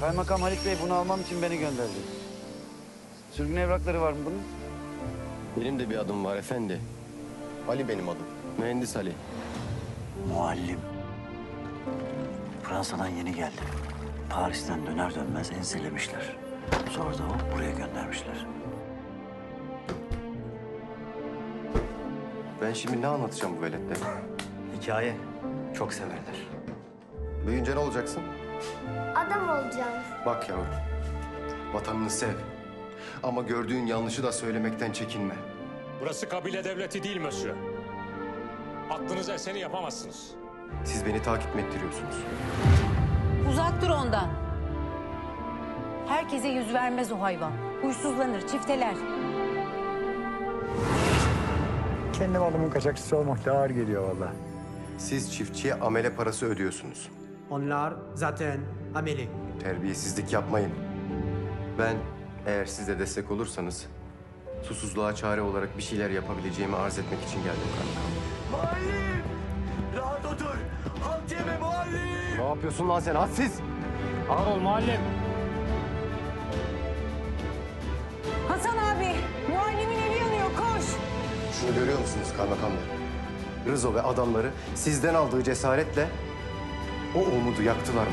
Kaymakam Halit Bey bunu almam için beni gönderdi. Sürgün evrakları var mı bunun? Benim de bir adım var efendi. Ali benim adım. Mühendis Ali. Muallim. Fransa'dan yeni geldi. Paris'ten döner dönmez enselemişler. Sonra da o buraya göndermişler. Ben şimdi ne anlatacağım bu velette? Hikaye çok severler. Büyüyünce ne olacaksın? Adam olacağım. Bak yavrum, vatanını sev. Ama gördüğün yanlışı da söylemekten çekinme. Burası kabile devleti değil Mösyö. Aklınıza eseni yapamazsınız. Siz beni takip mi ettiriyorsunuz? Uzak dur ondan. Herkese yüz vermez o hayvan. Huysuzlanır, çifteler. Kendi malımın kaçakçısı olmak da ağır geliyor valla. Siz çiftçiye amele parası ödüyorsunuz. Onlar zaten ameli. Terbiyesizlik yapmayın. Ben eğer siz de destek olursanız susuzluğa çare olarak bir şeyler yapabileceğimi arz etmek için geldim kanka. Muallim! Rahat otur! Halt yeme muallim! Ne yapıyorsun lan sen hadsiz? Ağır ol muallim. Hasan abi, muallimin evi yanıyor, koş. Şunu görüyor musunuz kaymakam bey? Rızo ve adamları sizden aldığı cesaretle o oğlunuzu yaktılar mı?